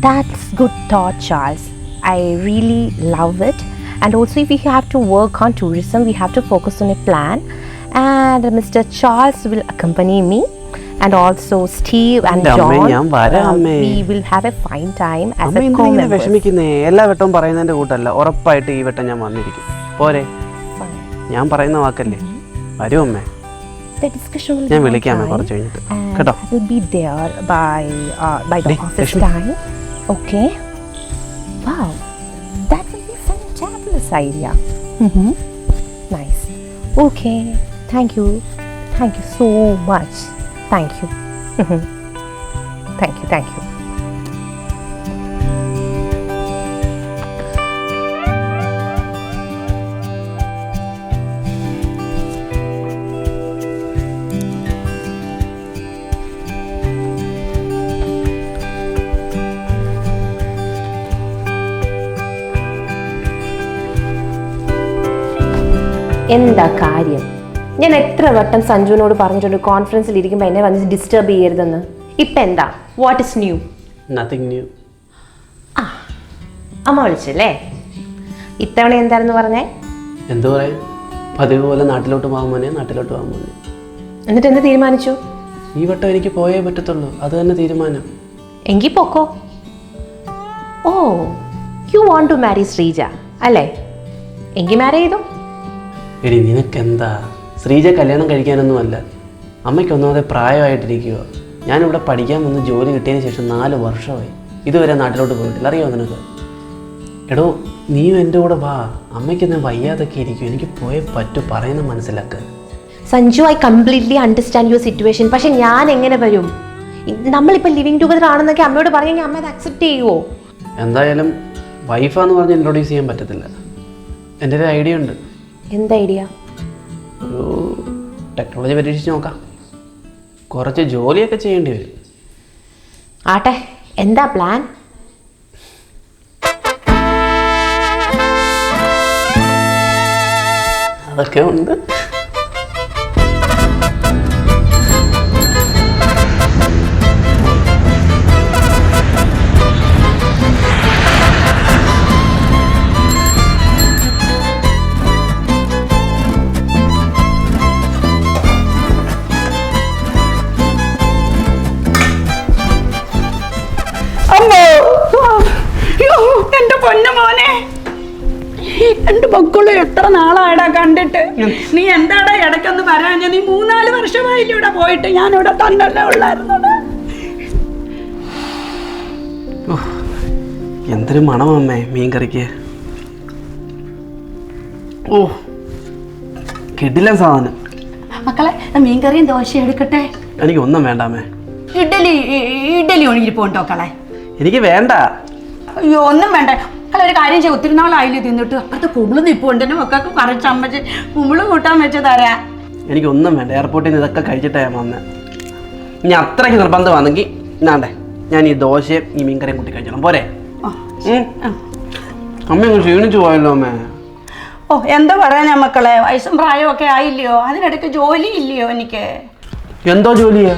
That's good thought, Charles. I really love it. And also, if we have to work on tourism, we have to focus on a plan. And Mr. Charles will accompany me. And also Steve and എന്റെ അമ്മേ, John. ഞാൻ വരാം, uh, അമ്മേ. we will have a fine time as അമ്മ a എന്തിനാ ഇങ്ങനെ co-members. വിഷമിക്കുന്നേ എല്ലാ വട്ടവും പറയുന്നതിന്റെ കൂട്ടല്ല ഉറപ്പായിട്ട് ഈ വട്ടം ഞാൻ വന്നിരിക്കും പോരെ Fine. ഞാൻ പറയുന്ന വാക്കല്ലേ വരും അമ്മേ The discussion will ഞാൻ be on വിളിക്കാം അമ്മേ time. കുറച്ച് കഴിഞ്ഞിട്ട് And കേട്ടോ I will be there by uh, by the Hey, office Rashmi. time. Okay. Wow, that will be fantabulous idea. Mm-hmm. Nice. Okay. Thank you. Thank you so much. Thank you. Mhm. thank you. Thank you. എന്താ കാര്യം? ഞാൻ എത്ര വട്ടം സഞ്ജുവിനോട് പറഞ്ഞിട്ടുണ്ട് കോൺഫറൻസിൽ ഇരിക്കുമ്പോൾ എന്നെ വന്ന് ഡിസ്റ്റർബ് ചെയ്യരുതെന്ന്. ഇപ്പം എന്താ? What is new nothing new അമ്മ വിളിച്ചല്ലേ? ഇത്തവണ എന്തായിരുന്നു പറഞ്ഞേ? എന്തു പറയാ പതിവ് പോലെ നാട്ടിലോട്ട് പോകാൻ നാട്ടിലോട്ട് പോകാൻ പോലെ എന്നിട്ട് എന്ത് തീരുമാനിച്ചു? ഈ വട്ടം എനിക്ക് പോയേ പറ്റത്തുള്ളൂ. അത് തന്നെ തീരുമാനം. എങ്കിൽ പോക്കോ. ഓ you want to marry Sreeja അല്ലേ? എങ്കിൽ മാരി ചെയ്തു. എടി നിനക്കെന്താ? ശ്രീജ കല്യാണം കഴിക്കാനൊന്നുമല്ല അമ്മയ്ക്ക് ഒന്നാമതെ പ്രായമായിട്ടിരിക്കുക. ഞാനിവിടെ പഠിക്കാൻ വന്ന് ജോലി കിട്ടിയതിന് ശേഷം നാല് വർഷമായി. ഇതുവരെ നാട്ടിലോട്ട് പോയിട്ടില്ല. അറിയാമോ നിനക്ക്? എടോ നീയും എന്റെ കൂടെ വാ. അമ്മയ്ക്ക് ഞാൻ വയ്യാതൊക്കെ ഇരിക്കും. എനിക്ക് പോയേ പറ്റൂ. പറയുന്ന മനസ്സിലാക്ക്. Sanju I completely understand your situation പക്ഷെ ഞാൻ എങ്ങനെ വരും? നമ്മളിപ്പോൾ ലിവിങ് ടുഗദർ ആണെന്നൊക്കെ അമ്മയോട് പറഞ്ഞെങ്കിൽ അമ്മ അത് അക്സെപ്റ്റ് ചെയ്യുമോ എന്തായാലും വൈഫാന്ന് പറഞ്ഞ് ഇൻട്രൊഡ്യൂസ് ചെയ്യാൻ പറ്റത്തില്ല. എന്റെ ഒരു ഐഡിയ ഉണ്ട്. എന്ത് ഐഡിയ? ഒരു ടെക്നോളജി പരീക്ഷിച്ച് നോക്കാം. കുറച്ച് ജോലിയൊക്കെ ചെയ്യേണ്ടി വരും. ആട്ടെ എന്താ പ്ലാൻ? അതൊക്കെ ഉണ്ട്. എത്ര നാളായടാ കണ്ടിട്ട്? നീ എന്താടാ ഇടയ്ക്കൊന്ന് വരാഞ്ഞ? നീ മൂന്നാൽ വർഷമായില്ലേ ഇവിടെ പോയിട്ട്. ഞാൻ ഇവിടെ തന്നല്ലേ ഉള്ളായിരുന്നത് എന്തൊരു മണമമ്മേ മീൻ കറിക്ക് ഓ കിടിലൻ സാധനം. മക്കളെ മീൻകറിയും ദോശ എടുക്കട്ടെ? എനിക്ക് ഒന്നും വേണ്ടാമേ ഇഡലി ഇഡ്ഡലി ഇഡലി ഒഴുകിരിപ്പുണ്ടോ കളെ എനിക്ക് വേണ്ട. അയ്യോ ഒന്നും വേണ്ട. അല്ല ഒരു കാര്യം ചെയ്യും. ഒത്തിരി നാളായില്ലേ തിന്നിട്ട്. അപ്പുറത്ത് കുമ്പിൾ നിപ്പുണ്ട്. എന്റെ മക്കൾക്ക് പറിച്ചമ്മച്ച് കുമ്പിൾ കൂട്ടാൻ വെച്ച് തരാ എനിക്ക് ഒന്നും വേണ്ട. എയർപോർട്ടിൽ നിന്ന് ഇതൊക്കെ കഴിച്ചിട്ടാ ഞാൻ വന്നത് ഇനി അത്രയ്ക്ക് നിർബന്ധമാണെങ്കിൽ ഞാണ്ടേ ഞാൻ ഈ ദോശയും ഈ മീൻകറിയും കൂട്ടി കഴിച്ചോളാം. പോരെ. അമ്മ ക്ഷീണിച്ചു പോയല്ലോ അമ്മേ. ഓ എന്താ പറയാനാ മക്കളെ? വയസ്സും പ്രായമൊക്കെ ആയില്ലയോ? അതിനിടയ്ക്ക് ജോലി ഇല്ലയോ എനിക്ക്? എന്തോ ജോലിയാ?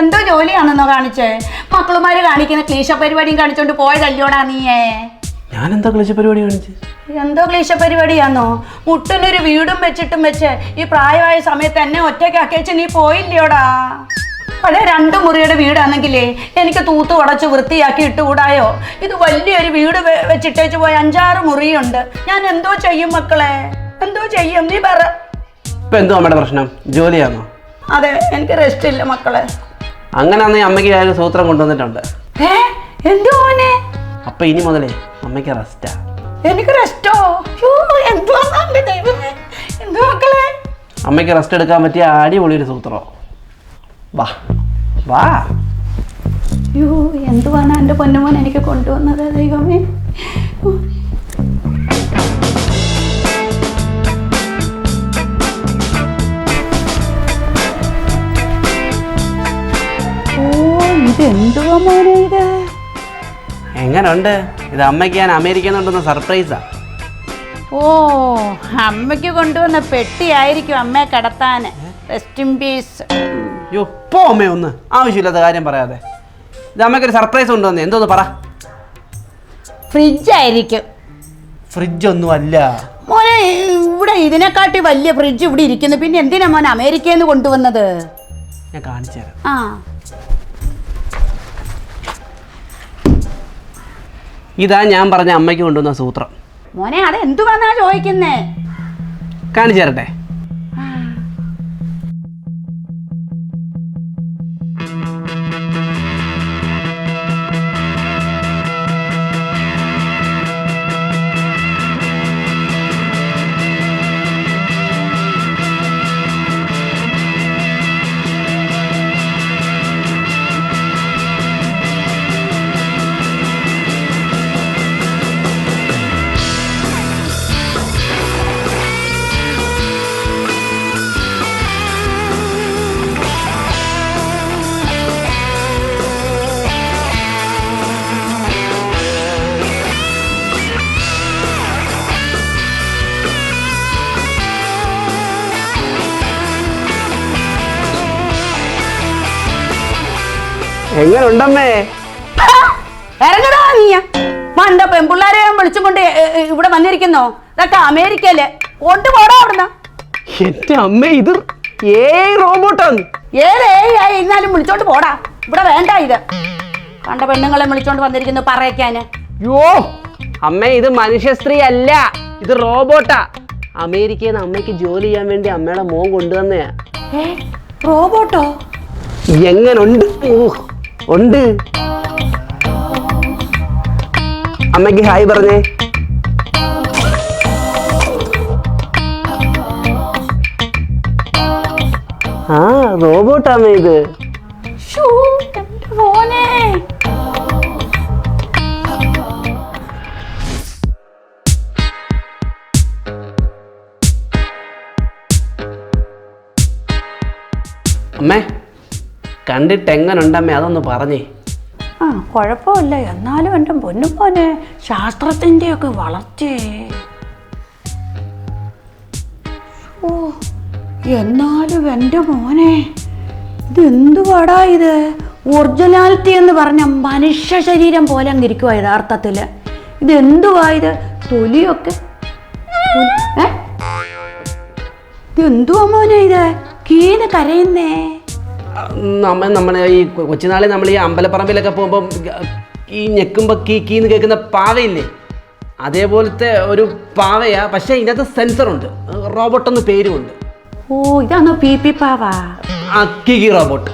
എന്തോ ജോലിയാണെന്നോ കാണിച്ചേ? മക്കളുമാര് കാണിക്കുന്ന ക്ലീശ പരിപാടിയും കാണിച്ചോണ്ട് പോയതല്ലോടാ നീയേ? ഞാൻ എന്താ കളിച്ച പരിപാടി കാണിച്ച്? എന്തോ ക്ലീശ പരിപാടിയാന്നോ മുട്ടിനൊരു വീടും വെച്ചിട്ടും വെച്ച് ഈ പ്രായമായ സമയത്ത് എന്നെ ഒറ്റയ്ക്ക് വെച്ച് നീ പോയില്ലയോടാ? പഴയ രണ്ട് മുറിയുടെ വീടാണെങ്കിലേ എനിക്ക് തൂത്ത് ഉടച്ച് വൃത്തിയാക്കി ഇട്ടുകൂടായോ? ഇത് വലിയൊരു വീട് വെച്ചിട്ടേച്ച് പോയ അഞ്ചാറ് മുറിയുണ്ട്. ഞാൻ എന്തോ ചെയ്യും മക്കളെ? എന്തോ ചെയ്യും? നീ പറ. ഇപ്പൊ എന്തോ അമ്മയുടെ പ്രശ്നം? ജോലിയാണോ അതെ എനിക്ക് റെസ്റ്റ് ഇല്ല മക്കളെ. അങ്ങനെ അമ്മയ്ക്ക് സൂത്രം കൊണ്ടുവന്നിട്ടുണ്ട്. ഏ? എന്തോ അപ്പൊ ഇനി മുതലേ അമ്മയ്ക്ക് റെസ്റ്റാ എനിക്ക് റെസ്റ്റോ മക്കളെ? അമ്മയ്ക്ക് റെസ്റ്റ് എടുക്കാൻ പറ്റിയ അടിപൊളി ഒരു സൂത്രോ. വാ. വാ. അയ്യോ എന്തുവാണ് എന്റെ പൊന്നുമോൻ എനിക്ക് കൊണ്ടുവന്നത് ദൈവമേ. ഓ ഇത് എന്തുവാ മോനെ ഇത്? എങ്ങനുണ്ട്? ഇത് അമ്മയ്ക്ക് ഞാൻ അമേരിക്കയിൽ നിന്നുണ്ടെന്ന സർപ്രൈസാ ഓ അമ്മയ്ക്ക് കൊണ്ടുവന്ന പെട്ടിയായിരിക്കും അമ്മയെ കടത്താൻ. റെസ്റ്റ് ഇൻ പീസ് യോ പോ അമ്മേ ഒന്ന്. ആവശ്യമില്ലാത്ത കാര്യം പറയാതെ. ഇത് അമ്മയ്ക്കൊരു സർപ്രൈസ് കൊണ്ടുവന്നേ. എന്തോന്ന് പറ. ഫ്രിഡ്ജായിരിക്കും. ഫ്രിഡ്ജ് ഒന്നും അല്ല മോനെ ഇവിടെ ഇതിനെക്കാട്ടി വലിയ ഫ്രിഡ്ജ് ഇവിടെ ഇരിക്കുന്നു. പിന്നെ എന്തിനാ മോനെ അമേരിക്കയിൽ നിന്ന് കൊണ്ടുവന്നത്? ഞാൻ കാണിച്ചു തരാം ആ. ഇതാ ഞാൻ പറഞ്ഞ അമ്മയ്ക്ക് കൊണ്ടുവന്ന സൂത്രം. മോനെ അത് എന്തുവാന്നാ ചോദിക്കുന്നേ? കാണിച്ചു തരട്ടെ? എങ്ങനെ ഉണ്ടമ്മേ ഇറങ്ങടാ നീയ. മണ്ട പെൺപിള്ളാരെ വിളിച്ചും കൊണ്ട് ഇവിടെ വന്നിരിക്കുന്നോ? ഇതൊക്കെ അമേരിക്കയിലെ കൊണ്ടുപോടാ അവിടുന്ന്. എന്റെ അമ്മ ഇത് ഏ റോബോട്ടാണ്. ഏത് ഏ ആയി ഇരുന്നാലും വിളിച്ചോണ്ട് പോടാ. ഇവിടെ വേണ്ട ഇത്. കണ്ട പെണ്ണുങ്ങളെ വിളിച്ചോണ്ട് വന്നിരിക്കുന്നു പറയക്കാന്. യോ അമ്മ ഇത് മനുഷ്യ സ്ത്രീ അല്ല ഇത് റോബോട്ടാ. അമേരിക്കയിൽ നിന്ന് അമ്മയ്ക്ക് ജോലി ചെയ്യാൻ വേണ്ടി അമ്മയുടെ മോൻ കൊണ്ടുവന്നയാ. റോബോട്ടോ? എങ്ങനുണ്ട്? ഓ, ഉണ്ട്. അമ്മയ്ക്ക് ഹായ് പറഞ്ഞേ. ആ റോബോട്ടാമ്മ ഇത്. അമ്മേ കണ്ടിട്ട് എങ്ങനുണ്ടമ്മേ അതൊന്ന് പറഞ്ഞേ. ആ കുഴപ്പമില്ല. എന്നാലും എന്റെ പൊന്നു പോനെ ശാസ്ത്രത്തിന്റെയൊക്കെ വളർച്ചേ ഓ എന്നാലും എന്റെ മോനെ ഇത് എന്തുവാടാ ഇത്? ഒറിജിനാലിറ്റി എന്ന് പറഞ്ഞ മനുഷ്യ ശരീരം പോലെ അങ്ങ് ഇരിക്കുവാ യഥാർത്ഥത്തിൽ ഇത് എന്തുവാ ഇത്? തൊലിയൊക്കെ. തൊലി- ഏ? ഇത് എന്തുവാ മോനെ ഇത്? കീന്ന് കരയുന്നേ. നമ്മ നമ്മളെ ഈ കൊച്ചുനാളിൽ നമ്മൾ ഈ അമ്പലപ്പറമ്പിലൊക്കെ പോകുമ്പോൾ ഈ ഞെക്കുമ്പോൾ കീ കീന്ന് കേൾക്കുന്ന പാവയില്ലേ? അതേപോലത്തെ ഒരു പാവയാ പക്ഷേ ഇതിനകത്ത് സെൻസറുണ്ട്. റോബോട്ട് എന്ന് പേരുമുണ്ട്. ഓ ഇതാണോ പി പി പാവ? ആ കികി റോബോട്ട്.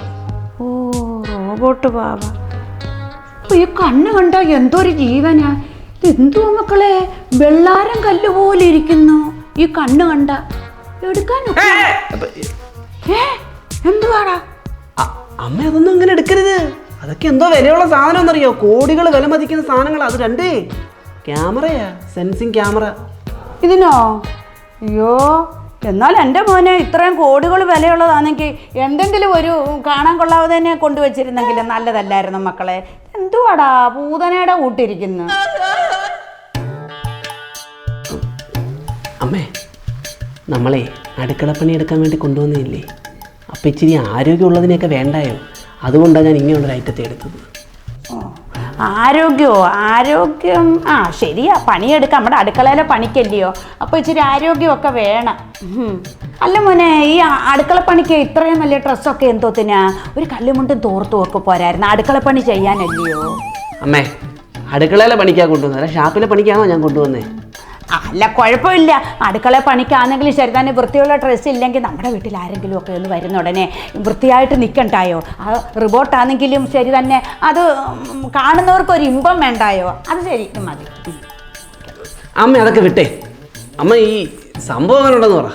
ഓ റോബോട്ട് പാവ. ഈ കണ്ണ് കണ്ട എന്തൊരു ജീവനാ? ഇത് എന്തുവാ മക്കളെ? വെള്ളാരം കല്ല് പോലെ ഇരിക്കുന്നു. ഈ കണ്ണ് കണ്ട എടുക്കാനോ എന്തുവാടാ? അമ്മ അതൊന്നും അങ്ങനെ എടുക്കരുത്. അതൊക്കെ എന്തോ വിലയുള്ള സാധനം എന്നറിയോ കോടികൾ വില മതിക്കുന്ന സാധനങ്ങൾ അത് രണ്ടേ. ക്യാമറയാ സെൻസിങ് ക്യാമറ. ഇതിനോ? അയ്യോ എന്നാൽ എന്റെ മോനെ ഇത്രയും കോടികൾ വിലയുള്ളതാണെങ്കിൽ എന്തെങ്കിലും ഒരു കാണാൻ കൊള്ളാതെ തന്നെ കൊണ്ടുവച്ചിരുന്നെങ്കിൽ നല്ലതല്ലായിരുന്നു മക്കളെ. എന്തുവാടാ പൂതനയുടെ കൂട്ടിരിക്കുന്നു. അമ്മേ നമ്മളെ അടുക്കളപ്പണി എടുക്കാൻ വേണ്ടി കൊണ്ടുവന്നില്ലേ അപ്പം ഇച്ചിരി ആരോഗ്യമുള്ളതിനെയൊക്കെ വേണ്ടായോ? അതുകൊണ്ടാണ് ഞാൻ ഇങ്ങനെയുള്ളൊരു ഐറ്റത്തെ എടുത്തത് ആരോഗ്യമോ ആരോഗ്യം? ആ ശരിയാ പണിയെടുക്കാം. നമ്മുടെ അടുക്കളയിലെ പണിക്കല്ലയോ? അപ്പോൾ ഇച്ചിരി ആരോഗ്യമൊക്കെ വേണം. അല്ല മോനെ ഈ അടുക്കള പണിക്ക് ഇത്രയും വലിയ ഡ്രസ്സൊക്കെ എന്തോത്തിനാ ഒരു കല്ലുമുണ്ടും തോർത്തും ഒക്കെ പോരായിരുന്നു. അടുക്കള പണി ചെയ്യാനല്ലയോ? അമ്മേ അടുക്കളയിലെ പണിക്കാണ് കൊണ്ടുവന്നത് അല്ല ഷാപ്പിലെ പണിക്കാണോ ഞാൻ കൊണ്ടുവന്നേ? അല്ല കുഴപ്പമില്ല. അടുക്കള പണിക്കാണെങ്കിലും ശരി തന്നെ വൃത്തിയുള്ള ഡ്രസ്സ് ഇല്ലെങ്കിൽ നമ്മുടെ വീട്ടിൽ ആരെങ്കിലും ഒക്കെ ഒന്ന് വരുന്ന ഉടനെ വൃത്തിയായിട്ട് നിൽക്കണ്ടായോ ആ റിബോട്ടാണെങ്കിലും ശരി തന്നെ. അത് കാണുന്നവർക്ക് ഒരു ഇമ്പം വേണ്ടായോ? അത് ശരി മതി. അമ്മ അതൊക്കെ വിട്ടേ. അമ്മ ഈ സംഭവം ഉണ്ടെന്ന് പറ.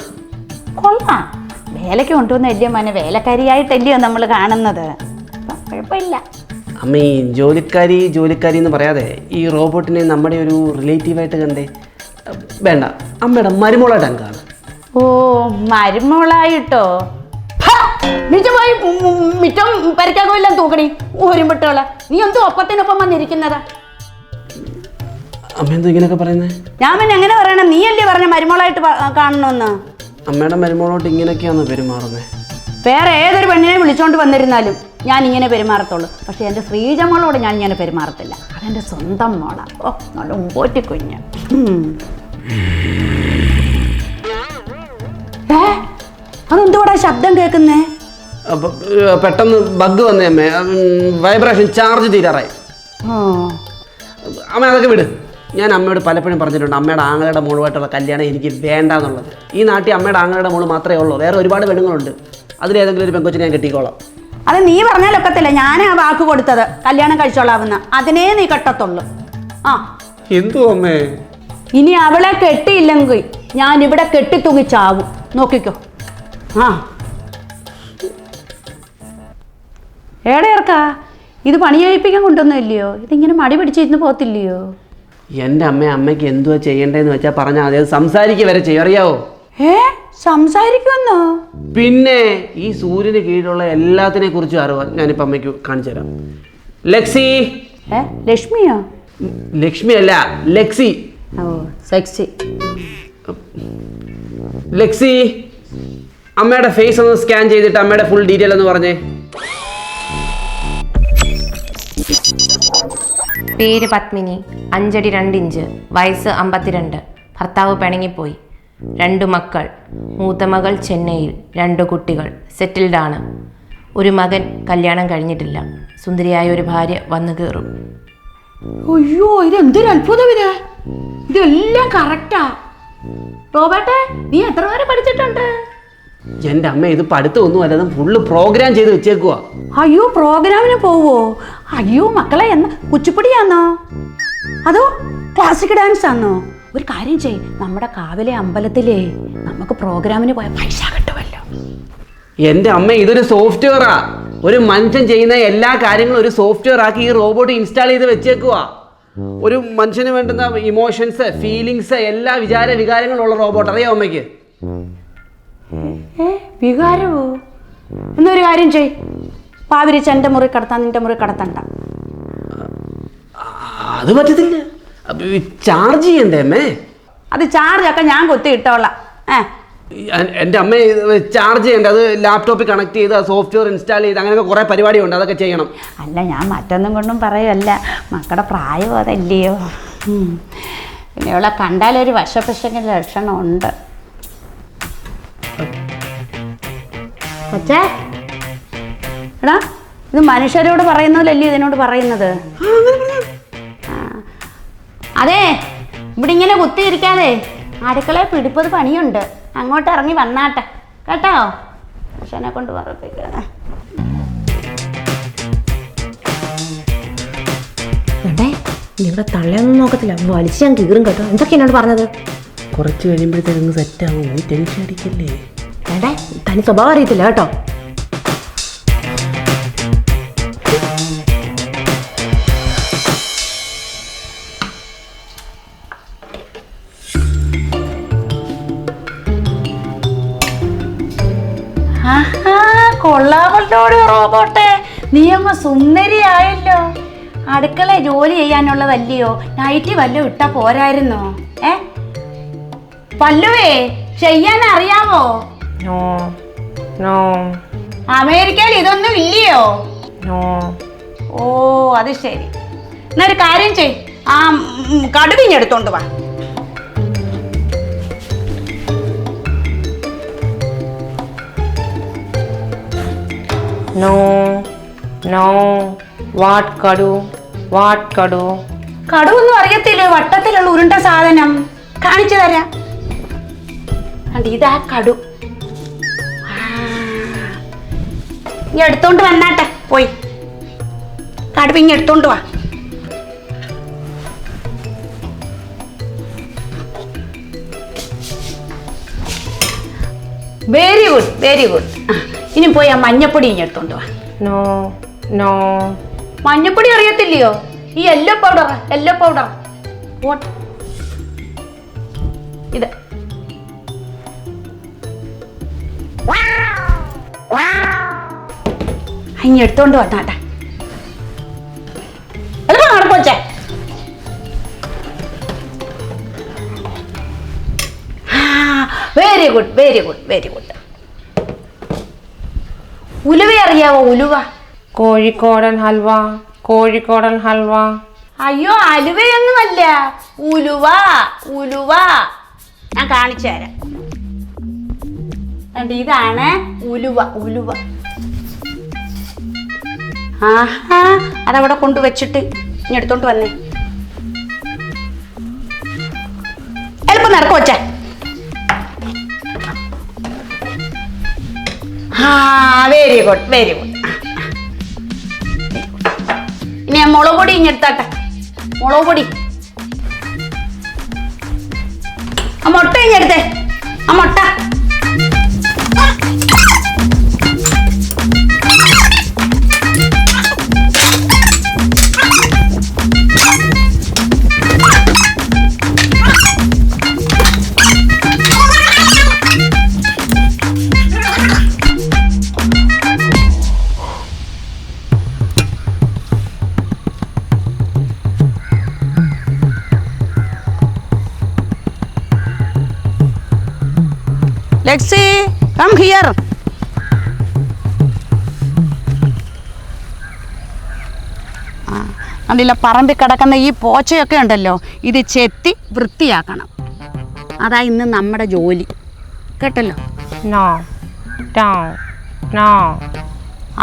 കൊള്ളാം. വേലയ്ക്ക് കൊണ്ടുവന്നല്ലയോ മോനെ? വേലക്കാരിയായിട്ടല്ലയോ നമ്മൾ കാണുന്നത്? കുഴപ്പമില്ല. അമ്മ ഈ ജോലിക്കാരി ജോലിക്കാരി എന്ന് പറയാതെ ഈ റോബോട്ടിനെ നമ്മുടെ ഒരു റിലേറ്റീവായിട്ട് കണ്ടേ. വേണ്ട. അമ്മയുടെ മരുമോളായിട്ട് അങ്ങ് കാണാം ഓ മരുമോളായിട്ടോ? നിജമായി മിറ്റം പരിക്കാകുമെല്ലാം തൂക്കണി ഒരുമ്പിട്ടോളെ നീ എന്തോ ഒപ്പത്തിനൊപ്പം വന്നിരിക്കുന്നത്? അമ്മ എന്തോ ഇങ്ങനെയൊക്കെ പറയുന്നേ? ഞാൻ പിന്നെ എങ്ങനെ പറയണം? നീയല്ലേ പറഞ്ഞ മരുമോളായിട്ട് കാണണമെന്ന് അമ്മയുടെ മരുമോളോട്ട് ഇങ്ങനെയൊക്കെയാണ് പെരുമാറുന്നത് വേറെ ഏതൊരു പെണ്ണിനെ വിളിച്ചോണ്ട് വന്നിരുന്നാലും ഞാൻ ഇങ്ങനെ പെരുമാറത്തുള്ളൂ. പക്ഷെ എന്റെ ശ്രീജമോളോട് ഞാൻ ഇങ്ങനെ പെരുമാറത്തില്ല. അതെന്റെ സ്വന്തം മോളാണ് ഓ നല്ല ഉമ്പോറ്റി കുഞ്ഞ്. ഏ? അതെന്തുകൂടാ ശബ്ദം കേൾക്കുന്നേ? പെട്ടെന്ന് ബഗ് വന്നേ അമ്മേ. വൈബ്രേഷൻ ചാർജ് തീരാറായി. അമ്മ അതൊക്കെ വിട്. ഞാൻ അമ്മയോട് പലപ്പോഴും പറഞ്ഞിട്ടുണ്ട് അമ്മയുടെ ആങ്ങളുടെ മോളുമായിട്ടുള്ള കല്യാണം എനിക്ക് വേണ്ട എന്നുള്ളത് ഈ നാട്ടിൽ അമ്മയുടെ ആങ്ങളുടെ മോൾ മാത്രമേ ഉള്ളൂ. വേറെ ഒരുപാട് പെണ്ണുങ്ങളുണ്ട്. അതിലേതെങ്കിലും ഒരു പെങ്കൊച്ചിനെ ഞാൻ കെട്ടിക്കോളാം. അത് നീ പറഞ്ഞാലൊക്കത്തില്ല ഞാൻ ആ വാക്ക് കൊടുത്തത്. കല്യാണം കഴിച്ചോളാവുന്ന. അതിനേ നീ കെട്ടത്തുള്ളൂ. ആ. എന്തു അമ്മേ? ഇനി അവളെ കെട്ടിയില്ലെങ്കിൽ ഞാൻ ഇവിടെ കെട്ടിത്തൂങ്ങി ചാവും. നോക്കിക്കോ. ആ. ഏടെ ഇറക്കാ ഇത് പണി കഴിപ്പിക്കാൻ കൊണ്ടൊന്നുമില്ലയോ ഇതിങ്ങനെ മടി പിടിച്ചിരുന്ന് പോത്തില്ലയോ എന്റെ അമ്മ അമ്മയ്ക്ക് എന്തുവാ ചെയ്യേണ്ടതെന്ന് വെച്ചാൽ പറഞ്ഞാൽ അത് സംസാരിക്കുക വരെ ചെയ്യും. അറിയാവോ? ഏ? സംസാരിക്കുമെന്നോ? പിന്നെ ഈ സൂര്യന് കീഴിലുള്ള എല്ലാത്തിനെ കുറിച്ചും അറിവ്. ഞാനിപ്പോ അമ്മയ്ക്ക് കാണിച്ചു തരാം. ലക്സി. ഏ ലക്ഷ്മിയോ? ലക്ഷ്മി അല്ല ലക്സി. ഓ സെക്സി. ലക്സി അമ്മയുടെ ഫേസ് ഒന്ന് സ്കാൻ ചെയ്തിട്ട് അമ്മയുടെ ഫുൾ ഡീറ്റെയിൽ ഒന്ന് പറഞ്ഞേ. പേര് പത്മിനി അഞ്ചടി രണ്ടിഞ്ച് വയസ്സ് അമ്പത്തിരണ്ട്. ഭർത്താവ് പിണങ്ങിപ്പോയി. രണ്ടു മക്കൾ മൂത്ത മകൾ ചെന്നൈയിൽ രണ്ടു കുട്ടികൾ സെറ്റിൽഡാണ്. ആണ് ഒരു മകൻ കല്യാണം കഴിഞ്ഞിട്ടില്ല. സുന്ദരിയായ ഒരു ഭാര്യ വന്നു കയറും. അയ്യോ ഇത് എന്തൊരു അത്ഭുതം ഇത്. ഇതെല്ലാം കറക്റ്റാ. റോബർട്ടെ നീ എത്ര വരെ പഠിച്ചിട്ടുണ്ട്? എന്റെ അമ്മ ഇത് പഠിത്തമൊന്നും അല്ലാതെ ഫുള്ള് പ്രോഗ്രാം ചെയ്ത് വെച്ചേക്കുക അയ്യോ പ്രോഗ്രാമിന് പോവോ? അയ്യോ മക്കളെ എന്ന കുച്ചിപ്പുടിയാന്നോ? അതോ ക്ലാസിക് ഡാൻസ് ആന്നോ? ഒരു കാര്യം ചെയ് നമ്മുടെ കാവിലെ അമ്പലത്തിലേ നമുക്ക് പ്രോഗ്രാമിന് പോയ പൈസ കിട്ടുമല്ലോ. എന്റെ അമ്മ ഇതൊരു സോഫ്റ്റ്വെയറാ ഒരു മനുഷ്യൻ ചെയ്യുന്ന എല്ലാ കാര്യങ്ങളും ഒരു സോഫ്റ്റ്വെയർ ആക്കി ഈ റോബോട്ട് ഇൻസ്റ്റാൾ ചെയ്ത് വെച്ചേക്കുക ഒരു മനുഷ്യന് വേണ്ടുന്ന ഇമോഷൻസ് ഫീലിങ്സ് എല്ലാ വിചാര വികാരങ്ങളും ഉള്ള റോബോട്ട് അറിയോ അമ്മയ്ക്ക് വികാരമോ? എന്നൊരു കാര്യം ചെയ് പാവിരിച്ച് എന്റെ മുറി കടത്താൻ നിന്റെ മുറി കടത്തണ്ട. അത് പറ്റത്തില്ല. ചാർജ് ചെയ്യണ്ടേ അമ്മേ? അത് ചാർജൊക്കെ ഞാൻ കൊത്തി ഇട്ടോളാം. ഏ? എന്റെ അമ്മ ചാർജ് ചെയ്യേണ്ടത് ലാപ്ടോപ്പിൽ കണക്ട് ചെയ്ത് സോഫ്റ്റ്വെയർ ഇൻസ്റ്റാൾ ചെയ്ത് അങ്ങനെയൊക്കെ കുറേ പരിപാടിയുണ്ട്. അതൊക്കെ ചെയ്യണം. അല്ല ഞാൻ മറ്റൊന്നും കൊണ്ടും പറയുമല്ല മക്കളുടെ പ്രായം അതല്ലയോ? പിന്നെ ഇവളെ കണ്ടാലൊരു വശപശകിന്റെ ലക്ഷണമുണ്ട്. കൊച്ചേ? എടാ ഇത് മനുഷ്യരോട് പറയുന്നതല്ലേ ഇതിനോട് പറയുന്നത്. അതെ ഇവിടെ ഇങ്ങനെ കുത്തിയിരിക്കാതെ അടുക്കളയിൽ പിടിപ്പത് പണിയുണ്ട്. അങ്ങോട്ട് ഇറങ്ങി വന്നാട്ടെ. കേട്ടോ? മനുഷ്യനെ കൊണ്ട് പറപ്പിക്കണേ ഇവിടെ തള്ളയൊന്നും നോക്കത്തില്ല. വലിച്ചു ഞാൻ കീറും കേട്ടോ. എന്തൊക്കെ എന്നോട് പറഞ്ഞത്? കുറച്ച് കഴിയുമ്പോഴത്തേക്ക് സെറ്റ് ആവും. നീ ടെൻഷൻ അടിക്കല്ലേ. വേണ്ടേ തനി സ്വഭാവം അറിയത്തില്ല കേട്ടോ. ആഹാ, കൊള്ളാമല്ലോടി റോബോട്ടെ. നീ അങ്ങ് സുന്ദരിയായല്ലോ. അടുക്കള ജോലി ചെയ്യാനുള്ളതല്ലയോ? നൈറ്റി വല്ലതും ഇട്ട പോരായിരുന്നോ? ഏ? പല്ലുവേ ചെയ്യാൻ അറിയാമോ അമേരിക്കയിൽ ഇതൊന്നും ഇല്ലയോ? ഓ അത് ശരി. എന്നൊരു കാര്യം ചെയ് ആ കടുവിഞ്ഞെടുത്തോണ്ട് വാ. നോ നോ വാട്ട് കടു വാട്ട് കടു. കടുവൊന്നും അറിയത്തില്ലേ? വട്ടത്തിലുള്ള ഉരുണ്ട സാധനം. കാണിച്ചു തരാം. ഇതാ കടു. ഇനി എടുത്തോണ്ട് വന്നാട്ടെ. പോയി. കടുവ ഇങ്ങ് എടുത്തോണ്ട് വാ. വെരി ഗുഡ് വെരി ഗുഡ് ഇനി പോയി ആ മഞ്ഞപ്പൊടി ഇനി എടുത്തോണ്ട് വാ. No no. മഞ്ഞപ്പൊടി അറിയത്തില്ലയോ? ഈ yellow powder yellow powder what ഇത്. ഇനി എടുത്തോണ്ട് വന്നാട്ടെ very good very good very good ഉലുവ അറിയാവോ ഉലുവ? കോഴിക്കോടൻ ഹൽവ കോഴിക്കോടൻ ഹൽവ. അയ്യോ അലുവയൊന്നുമല്ല. ഉലുവ ഉലുവ. ഞാൻ കാണിച്ചു തരാം. ഇതാണ് ഉലുവ ഉലുവ. ആഹാ അതവിടെ കൊണ്ടുവച്ചിട്ട് ഇനി എടുത്തോണ്ട് വന്നേ. എളുപ്പം നടക്കും ആ വെരി ഗുഡ് വെരി ഗുഡ് ഇനി ഞാൻ മുളക് പൊടി ഇങ്ങെടുത്താട്ടെ മുളക് പൊടി. ആ മുട്ട ഇങ്ങെടുത്തേ ആ മുട്ട. കം ഹിയർ കണ്ടില്ല പറമ്പിൽ കിടക്കുന്ന ഈ പോച്ചയൊക്കെ ഉണ്ടല്ലോ ഇത് ചെത്തി വൃത്തിയാക്കണം. അതാ ഇന്ന് നമ്മുടെ ജോലി. കേട്ടല്ലോ?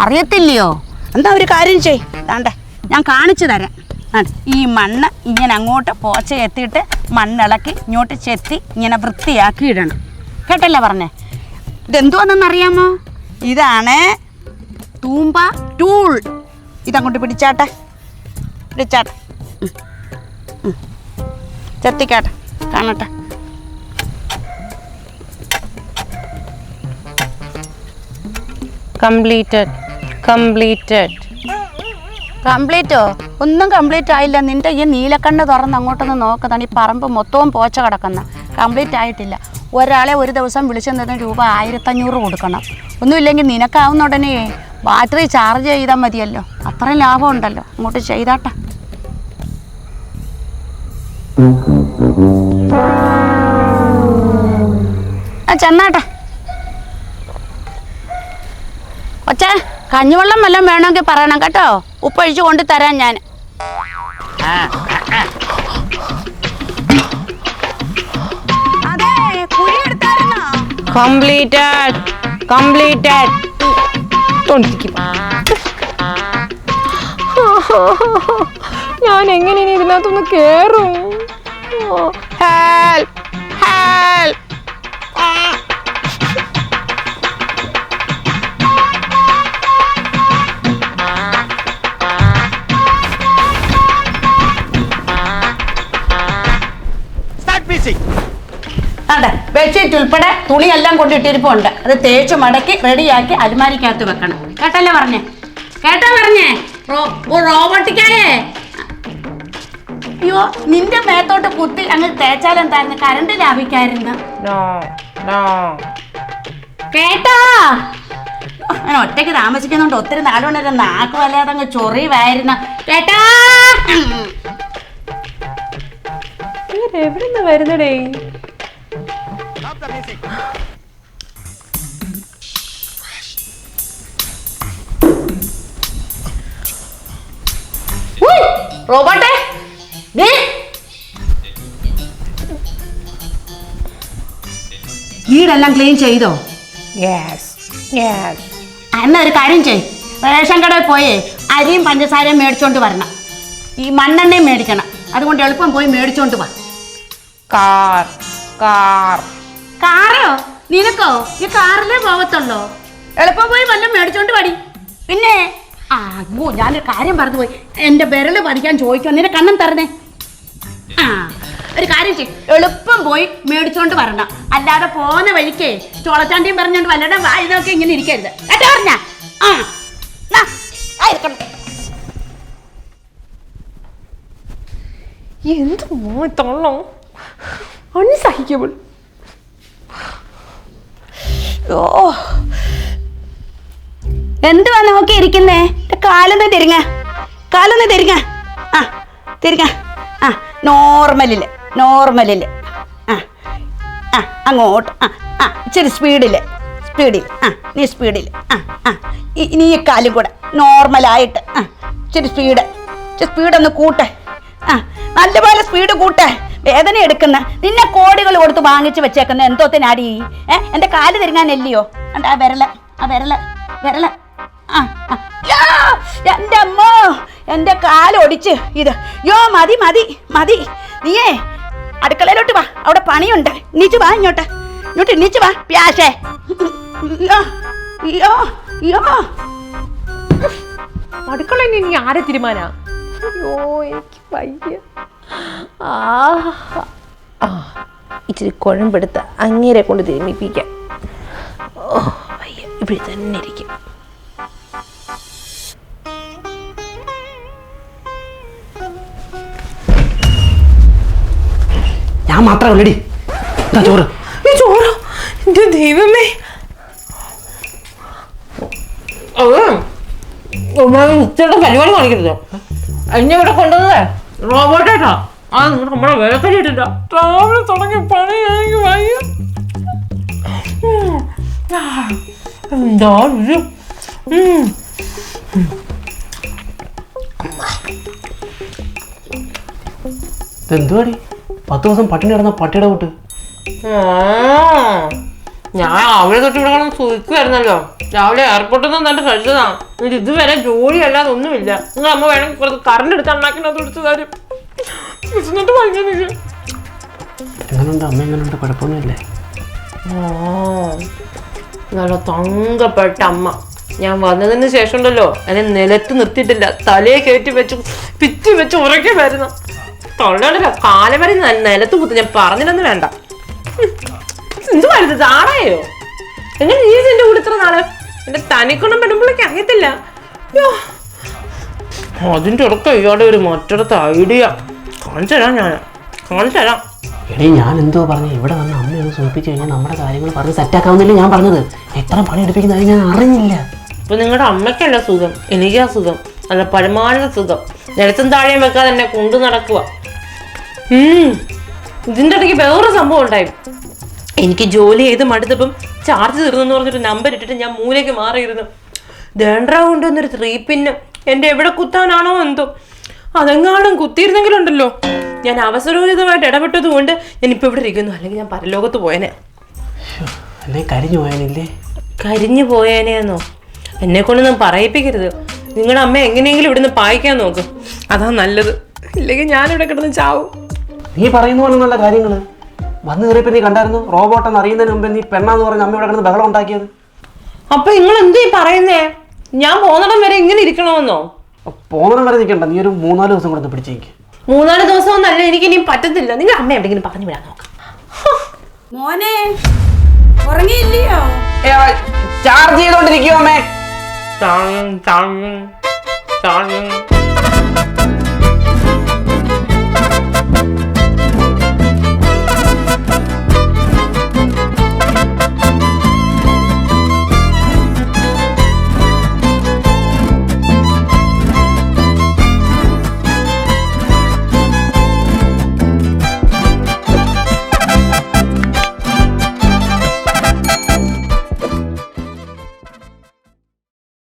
അറിയത്തില്ലയോ? എന്താ ഒരു കാര്യം ചെയ് ദാണ്ടെ ഞാൻ കാണിച്ചു തരാം. ഈ മണ്ണ് ഇങ്ങനെ അങ്ങോട്ട് പോച്ച എത്തിയിട്ട് മണ്ണിളക്കി ഇങ്ങോട്ട് ചെത്തി ഇങ്ങനെ വൃത്തിയാക്കി ഇടണം കേട്ടല്ലേ പറഞ്ഞേ? ഇതെന്തുവാണെന്നറിയാമോ? ഇതാണ് തൂമ്പ ടൂൾ. ഇതങ്ങോട്ട് പിടിച്ചാട്ടെ. പിടിച്ചാട്ടെ. ചെത്തിക്കാട്ടെ. കാണട്ടെ. കംപ്ലീറ്റഡ്. കംപ്ലീറ്റഡ്. കംപ്ലീറ്റോ? ഒന്നും കംപ്ലീറ്റ് ആയില്ല. നിന്റെ ഈ നീലക്കണ്ണ് തുറന്ന് അങ്ങോട്ടൊന്ന് നോക്കുന്നതാണ് ഈ പറമ്പ് മൊത്തവും പോച്ച കിടക്കുന്ന. കംപ്ലീറ്റ് ആയിട്ടില്ല. ഒരാളെ ഒരു ദിവസം വിളിച്ചു തന്ന രൂപ ആയിരത്തഞ്ഞൂറ് കൊടുക്കണം. ഒന്നുമില്ലെങ്കിൽ നിനക്കാവുന്ന ഉടനെ ബാറ്ററി ചാർജ് ചെയ്താൽ മതിയല്ലോ. അത്ര ലാഭം ഉണ്ടല്ലോ. അങ്ങോട്ട് ചെയ്താട്ടെ. ആ ചെന്നാട്ടെ. ഒച്ചേ കഞ്ഞിവെള്ളം വല്ലതും വേണമെങ്കിൽ പറയണം കേട്ടോ. ഉപ്പൊഴിച്ച് കൊണ്ട് തരാം ഞാൻ. Completed completed. ഞാൻ എങ്ങനെ ഇനി ഇതിനകത്തൊന്ന് കേറും? Help help. ബെഡ്ഷീറ്റ് ഉൾപ്പെടെ തുണിയെല്ലാം കൊണ്ടിട്ടിരിപ്പുണ്ട്. അത് തേച്ച് മടക്കി റെഡിയാക്കി അലുമാരിക്കകത്ത് വെക്കണം. കേട്ടല്ലേ പറഞ്ഞേ? കേട്ടോ പറഞ്ഞേ? റോബോട്ടിക്കാരേ. അയ്യോ നിന്റെ മേത്തോട്ട് കുത്തി അങ്ങ് തേച്ചാലെന്തായിരുന്നു കരണ്ട് ലാഭിക്കായിരുന്നു. കേട്ടോ. അങ്ങനെ ഒറ്റയ്ക്ക് താമസിക്കുന്നുണ്ട് ഒത്തിരി നാളുകൊണ്ടൊരു നാക്ക് വല്ലാതെ അങ്ങ് ചൊറിവായിരുന്നു. കേട്ടാ. എവിടെ നിന്ന് വരുന്നടേ? വീടെല്ലാം ക്ലീൻ ചെയ്തോ? യെസ് യെസ് എന്നാ ഒരു കാര്യം ചെയ് റേഷൻ കടയിൽ പോയി അരിയും പഞ്ചസാരയും മേടിച്ചോണ്ട് വരണം. ഈ മണ്ണെണ്ണയും മേടിക്കണം. അതുകൊണ്ട് എളുപ്പം പോയി മേടിച്ചോണ്ട് വാ. Car car. കാറോ? നിനക്കോ? ഈ കാറിലേ പോകത്തുള്ളോ എളുപ്പം പോയി വല്ലതും മേടിച്ചോണ്ട് പടി പിന്നെ ആ ഞാനൊരു കാര്യം പറഞ്ഞു പോയി എന്റെ വിരൽ പഠിക്കാൻ ചോദിക്കോ നിന്റെ കണ്ണം തരണേ? ആ. ഒരു കാര്യം ചെയ്യും. എളുപ്പം പോയി മേടിച്ചോണ്ട് വരണ്ട അല്ലാതെ പോന്ന വഴിക്കേ ചോളച്ചാണ്ടിയും പറഞ്ഞോണ്ട് വല്ലതും വായുന്നൊക്കെ ഇങ്ങനെ ഇരിക്കരുത്. കേട്ടോ പറഞ്ഞ? ആ. എന്ത് അൺസഹിക്കബിൾ. ഓ. എന്തുവാ നോക്കി ഇരിക്കുന്നേ? കാലൊന്ന് തിരിങ്ങ. കാലൊന്ന് തിരിങ്ങ. ആ തിരിങ്ങ. ആ നോർമലിൽ. നോർമലിൽ. ആ ആ അങ്ങോട്ട് ആ ആ ഇച്ചിരി സ്പീഡിൽ സ്പീഡിൽ ആ നീ സ്പീഡിൽ ആ ആ ഇനി ഈ കാലും കൂടെ നോർമലായിട്ട് ആ ഇച്ചിരി സ്പീഡ് ഇച്ചിരി സ്പീഡൊന്ന് കൂട്ടെ ആ നല്ലപോലെ സ്പീഡ് കൂട്ടെ വേദന എടുക്കുന്ന നിന്നെ കോടികൾ കൊടുത്ത് വാങ്ങിച്ച് വെച്ചേക്കുന്ന എന്തോത്തിനാടി? ഏ എന്റെ കാൽ തിരിങ്ങാനല്ലയോ? അണ്ട ആ വിരൽ ആ വിരൽ വിരൽ ആ എന്റെ അമ്മോ എന്റെ കാലൊടിച്ച് ഇത്. യോ മതി മതി മതി. നീയേ അടുക്കളയിലോട്ട് വാ. അവിടെ പണിയുണ്ട്. നീച്ചു വാ ഇങ്ങോട്ട്. ഇങ്ങോട്ട് നീച്ചു വാ പ്യാശേ. അടുക്കളയിൽ ഇനി ആരെ തീരുമാനാ? അയ്യോ എനിക്ക് വയ്യ. ആ, ഇച്ചിരി കുഴമ്പെടുത്ത് അങ്ങേരെ കൊണ്ട് തിരുമിപ്പിക്കാം. ഓ വയ്യ. ഇവിടെ തന്നെ ഇരിക്കും. ഞാൻ മാത്രമേ ഉള്ളടി. ചോറ്. ചോറോ? എന്റെ ദൈവമേ. ഉച്ചയുടെ പരിപാടി കാണിക്കരുത്. എന്നെ ഇവിടെ കൊണ്ടുവന്നത്. റോബോട്ടേട്ടാ ആ നമ്മളെ വേലക്കരി ഇട്ടില്ല രാവിലെ തുടങ്ങി പണി എനിക്ക് വയ്യ എന്താ ഉം. പത്ത് ദിവസം പട്ടിണി കിടന്ന പട്ടിയുടെ കൂട്ട്. ഞാൻ രാവിലെ തൊട്ട് ഇവിടെ കിടന്ന് സുഖിക്കുമായിരുന്നല്ലോ രാവിലെ എയർപോർട്ടിൽ നിന്ന് നല്ല കഴിച്ചതാ. എന്നിട്ട് ഇതുവരെ ജോലി അല്ലാതെ ഒന്നുമില്ല. നിങ്ങൾ അമ്മ വേണം കുറച്ച് കറണ്ട് എടുത്ത് അണ്ണാക്കിനകത്ത് പിടിച്ച് തരും. എന്നിട്ട് ഭയങ്കര എങ്ങനെയുണ്ട് അമ്മ എങ്ങനെയുണ്ട് കുഴപ്പമൊന്നുമില്ലേ? നല്ല തങ്കപ്പെട്ട അമ്മ. ഞാൻ വന്നതിന് ശേഷം ഉണ്ടല്ലോ എന്നെ നിലത്ത് നിർത്തിയിട്ടില്ല. തലയെ കയറ്റി വെച്ച് പിറ്റി വെച്ച് ഉറക്കി വരുന്നു. തൊള്ളണ്ടല്ലോ കാലം വരെ ന- നിലത്ത് കുത്തി. ഞാൻ പറഞ്ഞില്ലെന്ന് വേണ്ട. എന്തുമായിരുന്നു താറായോ എങ്ങനെ നീ എന്റെ കൂടെ ഇത്ര നാൾ? എന്റെ തനിക്കൊന്നും പെടുമ്പോഴേക്ക് അറിയത്തില്ല. യ്യോ. അതിന്റെ ഇടയ്ക്ക് ഇയാളുടെ ഒരു മറ്റൊരുത്ത ഐഡിയ കാണിച്ചു തരാം ഞാൻ. കാണിച്ചു തരാം എടീ ഞാൻ എന്തോ പറഞ്ഞു. ഇവിടെ വന്ന് ഒന്ന് സൂചിപ്പിച്ചു കഴിഞ്ഞാൽ നമ്മുടെ കാര്യങ്ങൾ പറഞ്ഞ് സെറ്റാക്കാവുന്നില്ല ഞാൻ പറഞ്ഞത്. എത്ര പണി എടുപ്പിക്കുന്നത് ഞാൻ അറിഞ്ഞില്ല. ഇപ്പൊ നിങ്ങളുടെ അമ്മയ്ക്കല്ല സുഖം. എനിക്കാ സുഖം. നല്ല പരമാവധി സുഖം. നിലത്തും താഴെയും വെക്കാതെ എന്നെ കൊണ്ടു നടക്കുക ഉം. ഇതിന്റെ ഇടയ്ക്ക് വേറൊരു സംഭവം ഉണ്ടായി. എനിക്ക് ജോലി ചെയ്ത് മടുത്തപ്പം ചാർജ് തീർന്നെന്ന് പറഞ്ഞൊരു നമ്പർ ഇട്ടിട്ട് ഞാൻ മൂലയ്ക്ക് മാറിയിരുന്നു. ദേണ്ട്ര കൊണ്ടുവന്നൊരു ത്രീ പിന്ന് എന്റെ എവിടെ കുത്താനാണോ എന്തോ. അതെങ്ങാനും കുത്തിയിരുന്നെങ്കിലുണ്ടല്ലോ ഞാൻ അവസരോചിതമായിട്ട് ഇടപെട്ടത് കൊണ്ട് ഞാൻ ഇപ്പൊ ഇവിടെ ഇരിക്കുന്നു. അല്ലെങ്കിൽ ഞാൻ പരലോകത്ത് പോയനെ. അല്ലേ കരിഞ്ഞു പോയാനില്ലേ? കരിഞ്ഞു പോയേനെയെന്നോ എന്നെ കൊണ്ടൊന്നും പറയിപ്പിക്കരുത്. നിങ്ങളുടെ അമ്മ എങ്ങനെയെങ്കിലും ഇവിടുന്ന് പായിക്കാൻ നോക്ക്. അതാ നല്ലത്. ഇല്ലെങ്കിൽ ഞാനിവിടെ കിടന്ന് ചാവും. നീ പറയുന്ന പോലെ നല്ല കാര്യങ്ങൾ വന്നു കയറിയപ്പോൾ നീ കണ്ടായിരുന്നു റോബോട്ട് എന്ന് അറിയുന്നതിന് മുമ്പ് നീ പെണ്ണാന്ന് പറഞ്ഞ് അമ്മ ഇവിടെ കിടന്ന് ബഹളം ഉണ്ടാക്കിയത്. അപ്പൊ നിങ്ങൾ എന്തീ പറയുന്നേ? ഞാൻ പോന്നിടം വരെ ഇങ്ങനെ ഇരിക്കണമെന്നോ? പോന്നിടം വരെ നിൽക്കണ്ട. നീ ഒരു മൂന്നാൽ ദിവസം കൊണ്ട് പിടിച്ചേക്ക് മൂന്നാൽ ദിവസം ഒന്നല്ല എനിക്ക് ഇനി പറ്റത്തില്ല. നിങ്ങൾ അമ്മ എവിടെയെങ്കിലും പറഞ്ഞു വിടാൻ നോക്കാം. മോനെ ഉറങ്ങിയില്ലയോ? ചാർജ് ചെയ്തോണ്ടിരിക്കുവോ